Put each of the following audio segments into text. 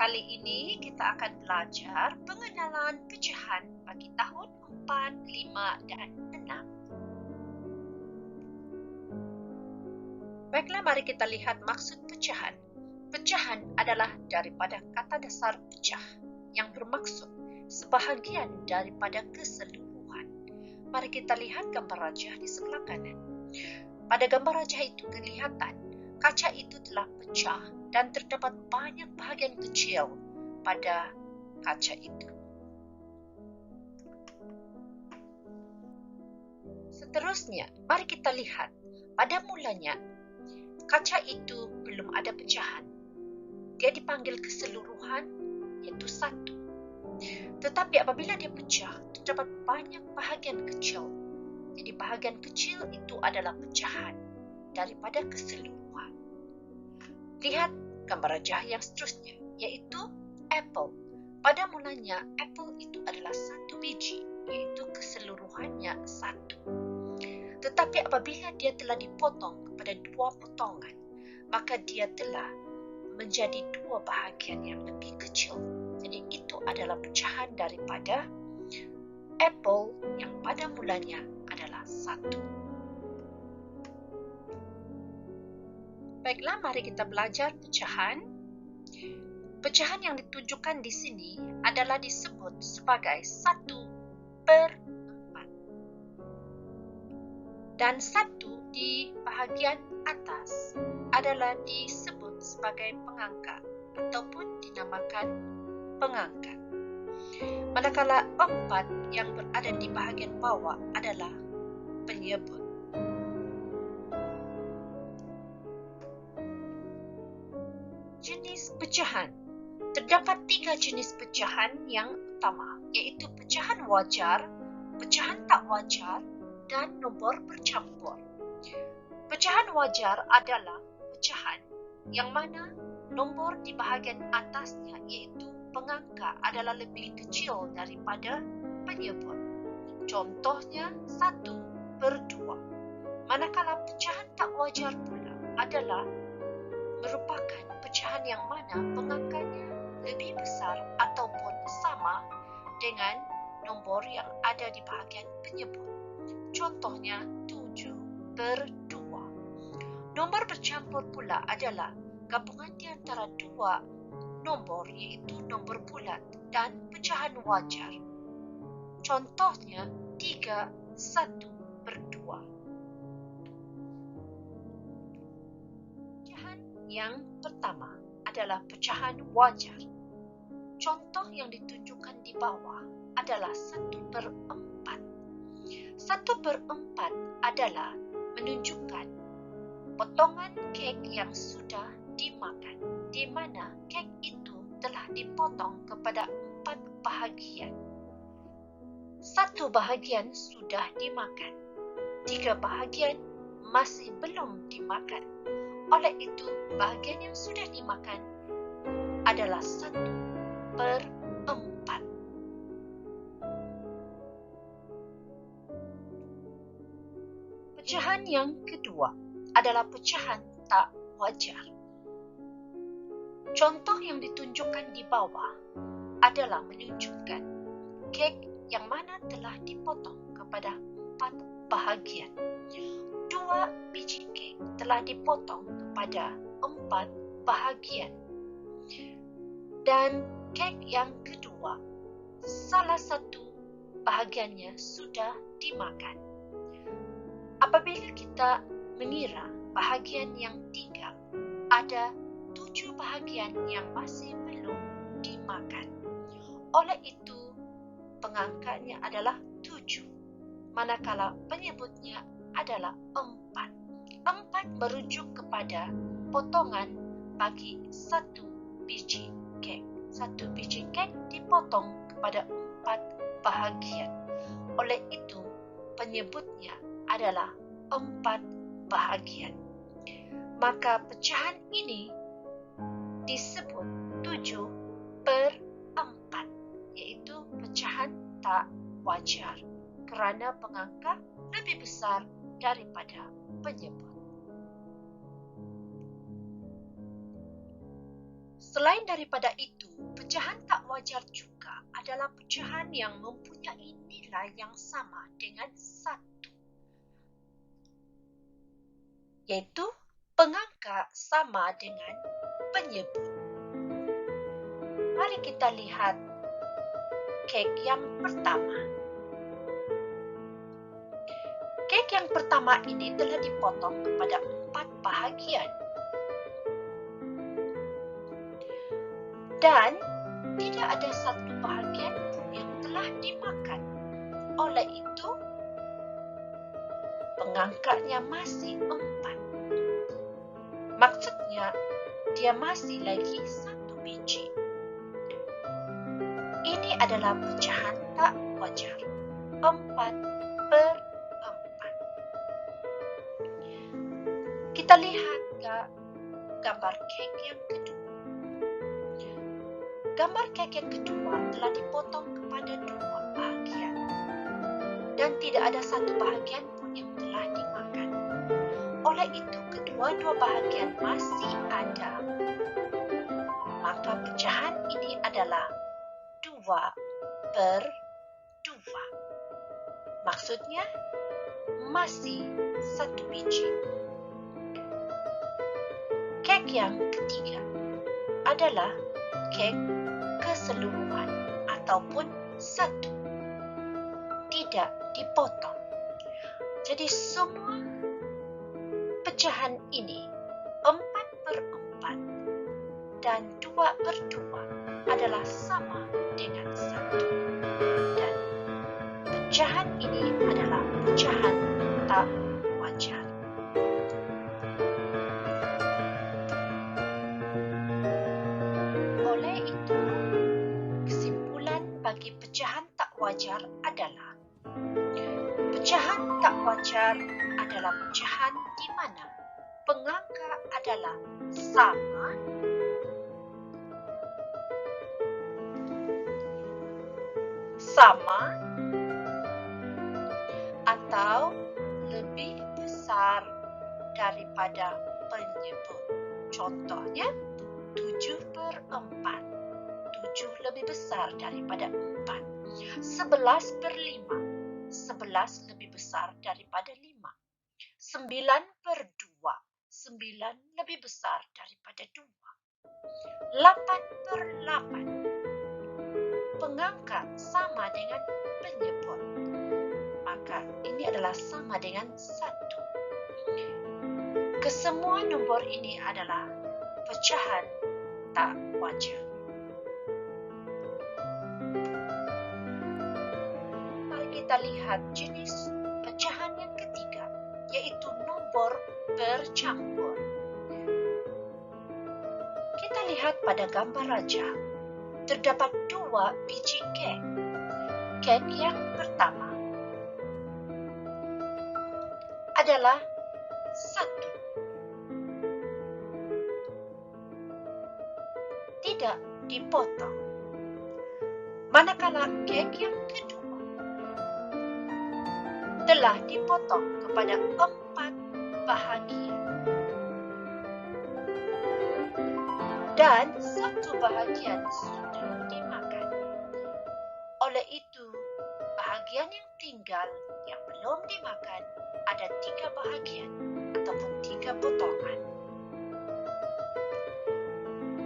Kali ini kita akan belajar pengenalan pecahan bagi tahun 4, 5 dan 6. Baiklah, mari kita lihat maksud pecahan. Pecahan adalah daripada kata dasar pecah yang bermaksud sebahagian daripada keseluruhan. Mari kita lihat gambar rajah di sebelah kanan. Pada gambar rajah itu kelihatan kaca itu telah pecah dan terdapat banyak bahagian kecil pada kaca itu. Seterusnya, mari kita lihat. Pada mulanya, kaca itu belum ada pecahan. Dia dipanggil keseluruhan, iaitu satu. Tetapi apabila dia pecah, terdapat banyak bahagian kecil. Jadi bahagian kecil itu adalah pecahan daripada keseluruhan. Lihat gambar rajah yang seterusnya, iaitu apple. Pada mulanya, apple itu adalah satu biji, iaitu keseluruhannya satu. Tetapi apabila dia telah dipotong kepada dua potongan, maka dia telah menjadi dua bahagian yang lebih kecil. Jadi itu adalah pecahan daripada apple yang pada mulanya adalah satu. Baiklah, mari kita belajar pecahan. Pecahan yang ditunjukkan di sini adalah disebut sebagai satu per empat. Dan satu di bahagian atas adalah disebut sebagai pengangkat ataupun dinamakan pengangkat. Manakala empat yang berada di bahagian bawah adalah penyebut. Pecahan. Terdapat tiga jenis pecahan yang utama, iaitu pecahan wajar, pecahan tak wajar, dan nombor bercampur. Pecahan wajar adalah pecahan yang mana nombor di bahagian atasnya iaitu pengangka adalah lebih kecil daripada penyebut. Contohnya satu per dua. Manakala pecahan tak wajar pula adalah merupakan pecahan yang mana pengangkatnya lebih besar ataupun sama dengan nombor yang ada di bahagian penyebut. Contohnya 7 per 2. Nombor bercampur pula adalah gabungan di antara dua nombor iaitu nombor bulat dan pecahan wajar. Contohnya 3 1 per 2. Yang pertama adalah pecahan wajar. Contoh yang ditunjukkan di bawah adalah satu per empat. Satu per empat adalah menunjukkan potongan kek yang sudah dimakan, di mana kek itu telah dipotong kepada empat bahagian. Satu bahagian sudah dimakan, tiga bahagian masih belum dimakan oleh itu, bahagian yang sudah dimakan adalah satu per empat. Pecahan yang kedua adalah pecahan tak wajar. Contoh yang ditunjukkan di bawah adalah menunjukkan kek yang mana telah dipotong kepada empat bahagian dua biji kek telah dipotong kepada empat bahagian. Dan kek yang kedua, salah satu bahagiannya sudah dimakan. Apabila kita mengira bahagian yang tiga, ada tujuh bahagian yang masih belum dimakan. Oleh itu, pengangkatnya adalah tujuh, manakala penyebutnya adalah empat. Empat merujuk kepada potongan bagi satu biji kek. Satu biji kek dipotong kepada empat bahagian. Oleh itu, penyebutnya adalah empat bahagian. Maka pecahan ini disebut tujuh per empat, iaitu pecahan tak wajar kerana pengangka lebih besar daripada penyebut. Selain daripada itu, pecahan tak wajar juga adalah pecahan yang mempunyai nilai yang sama dengan satu. Iaitu pengangka sama dengan penyebut. Mari kita lihat kek yang pertama. Yang pertama ini telah dipotong kepada empat bahagian. dan tidak ada satu bahagian yang telah dimakan. Oleh itu, pengangkatnya masih empat. Maksudnya, dia masih lagi satu biji. Ini adalah pecahan tak wajar. Empat per gambar kek yang kedua. Gambar kek yang kedua telah dipotong kepada dua bahagian dan tidak ada satu bahagian pun yang telah dimakan. Oleh itu, kedua-dua bahagian masih ada. Maka pecahan ini adalah dua per dua. Maksudnya, masih satu biji. Kek yang ketiga adalah kek keseluruhan ataupun satu. Tidak dipotong. Jadi semua pecahan ini empat per empat dan dua per dua adalah sama dengan satu. Dan pecahan ini adalah pecahan tak wajar adalah pecahan di mana pengangka adalah sama sama atau lebih besar daripada penyebut. Contohnya, 7 per 4. 7 lebih besar daripada 4. Sebelas per lima. Sebelas lebih besar daripada lima. Sembilan per dua. Sembilan lebih besar daripada dua. Lapan per lapan. Pengangkat sama dengan penyebut. Maka ini adalah sama dengan satu. Kesemua nombor ini adalah pecahan tak wajar. Kita lihat jenis pecahan yang ketiga, yaitu nombor bercampur. Kita lihat pada gambar raja, terdapat dua biji kek. Kek yang pertama adalah satu. Tidak dipotong. Manakala kek yang kedua telah dipotong kepada empat bahagian. Dan satu bahagian sudah dimakan. Oleh itu, bahagian yang tinggal yang belum dimakan ada tiga bahagian ataupun tiga potongan.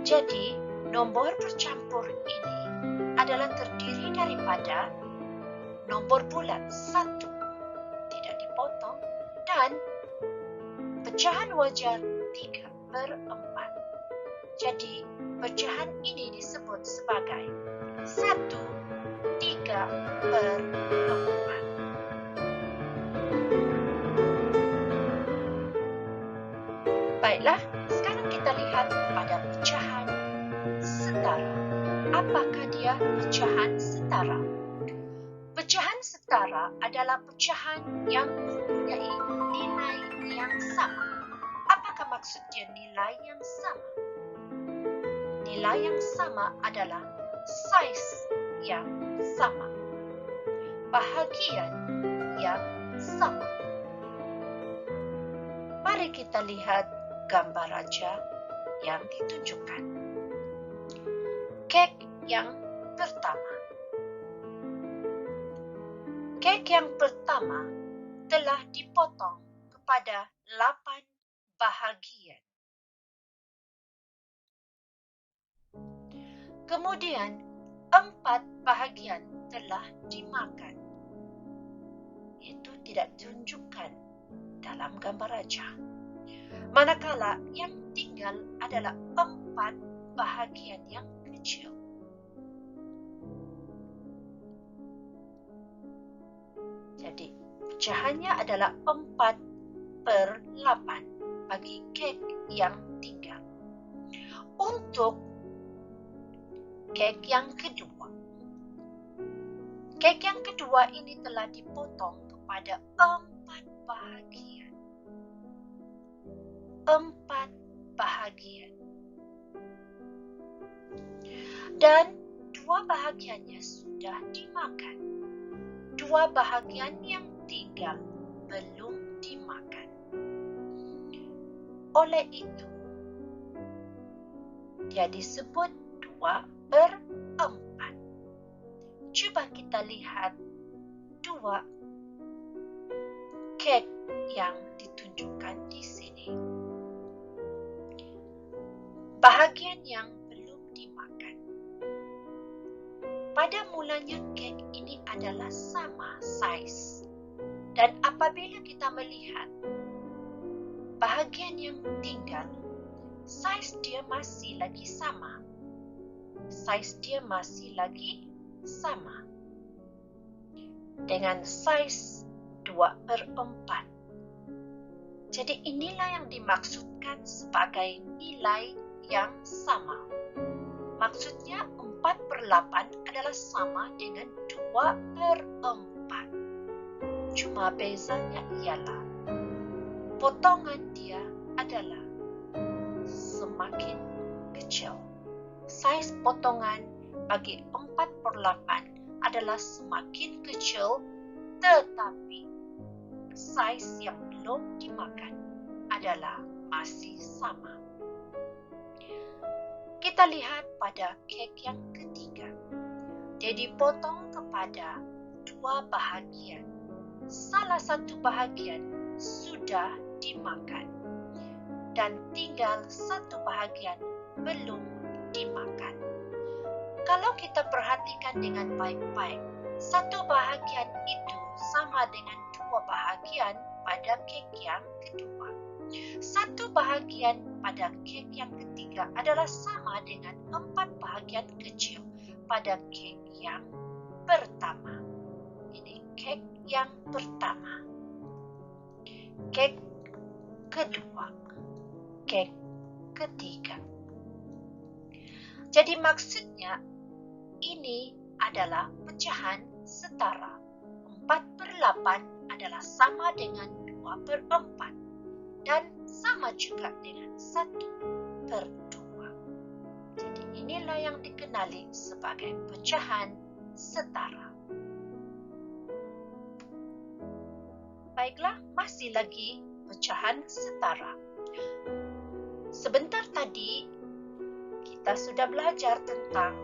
Jadi, nombor bercampur ini adalah terdiri daripada nombor bulat satu dan pecahan wajar 3 per 4. Jadi, pecahan ini disebut sebagai 1 3 per 4. Baiklah, sekarang kita lihat pada pecahan setara. Apakah dia pecahan setara? Pecahan setara adalah pecahan yang mempunyai nilai yang sama. Apakah maksud dia nilai yang sama? Nilai yang sama adalah saiz yang sama. Bahagian yang sama. Mari kita lihat gambar raja yang ditunjukkan. Kek yang pertama. Kek yang pertama telah dipotong kepada lapan bahagian. Kemudian, empat bahagian telah dimakan. Itu tidak tunjukkan dalam gambar raja. Manakala yang tinggal adalah empat bahagian yang kecil. Jadi, pecahannya adalah empat per lapan bagi kek yang tinggal. Untuk kek yang kedua. Kek yang kedua ini telah dipotong kepada empat bahagian. Empat bahagian. Dan dua bahagiannya sudah dimakan. Dua bahagian yang tinggal belum dimakan. Oleh itu, dia disebut dua berempat. Cuba kita lihat dua kek yang ditunjukkan di sini. Bahagian yang belum dimakan. Pada mulanya kek ini adalah sama saiz. Dan apabila kita melihat bahagian yang tinggal, saiz dia masih lagi sama saiz dia masih lagi sama dengan saiz 2 per 4. Jadi inilah yang dimaksudkan sebagai nilai yang sama. Maksudnya 4 per 8 adalah sama dengan 2 per 4. Cuma bezanya ialah potongan dia adalah semakin kecil saiz potongan bagi 4 per 8 adalah semakin kecil tetapi saiz yang belum dimakan adalah masih sama. Kita lihat pada kek yang ketiga. Dia dipotong kepada dua bahagian. Salah satu bahagian sudah dimakan dan tinggal satu bahagian belum dimakan. Kalau kita perhatikan dengan baik-baik, satu bahagian itu sama dengan dua bahagian pada kek yang kedua. Satu bahagian pada kek yang ketiga adalah sama dengan empat bahagian kecil pada kek yang pertama. Ini kek yang pertama. Kek kedua. Kek ketiga. Jadi maksudnya ini adalah pecahan setara. 4 per 8 adalah sama dengan 2 per 4 dan sama juga dengan 1 per 2. Jadi inilah yang dikenali sebagai pecahan setara. Baiklah, masih lagi pecahan setara. Sebentar tadi kita sudah belajar tentang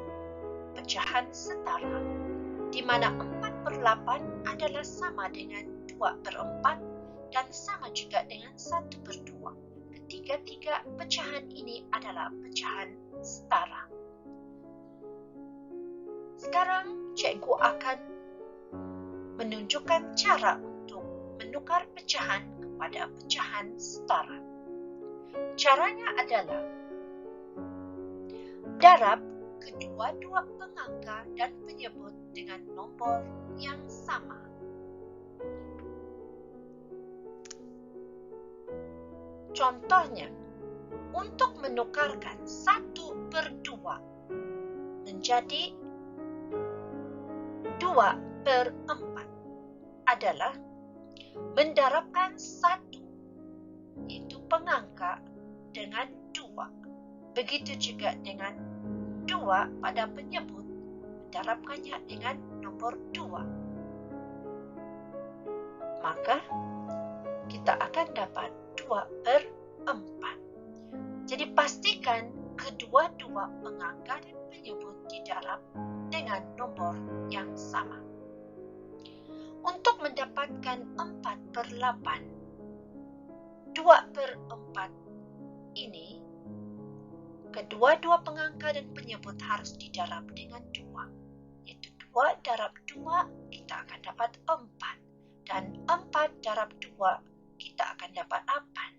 pecahan setara, di mana 4 per 8 adalah sama dengan 2 per 4 dan sama juga dengan 1 per 2. Ketiga-tiga pecahan ini adalah pecahan setara. Sekarang cikgu akan menunjukkan cara menukar pecahan kepada pecahan setara. Caranya adalah darab kedua-dua pengangka dan penyebut dengan nombor yang sama. Contohnya, untuk menukarkan satu per dua menjadi dua per empat adalah mendarabkan satu, itu pengangka dengan dua. Begitu juga dengan dua pada penyebut, mendarabkannya dengan nomor dua. Maka, kita akan dapat dua per empat. Jadi, pastikan kedua-dua pengangka dan penyebut didarab dengan nombor yang sama. Untuk mendapatkan 4 per 8, 2 per 4 ini, kedua-dua pengangka dan penyebut harus didarab dengan 2. Iaitu 2 darab 2, kita akan dapat 4. Dan 4 darab 2, kita akan dapat 8.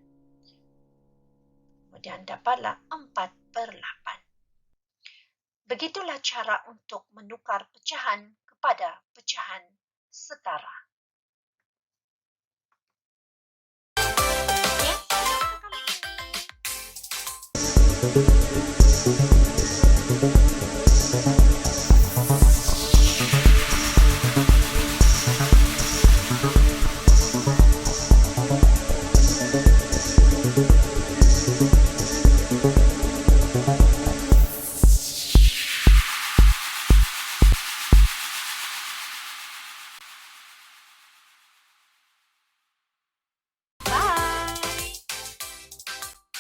Kemudian dapatlah 4 per 8. Begitulah cara untuk menukar pecahan kepada pecahan setara. Kali ini.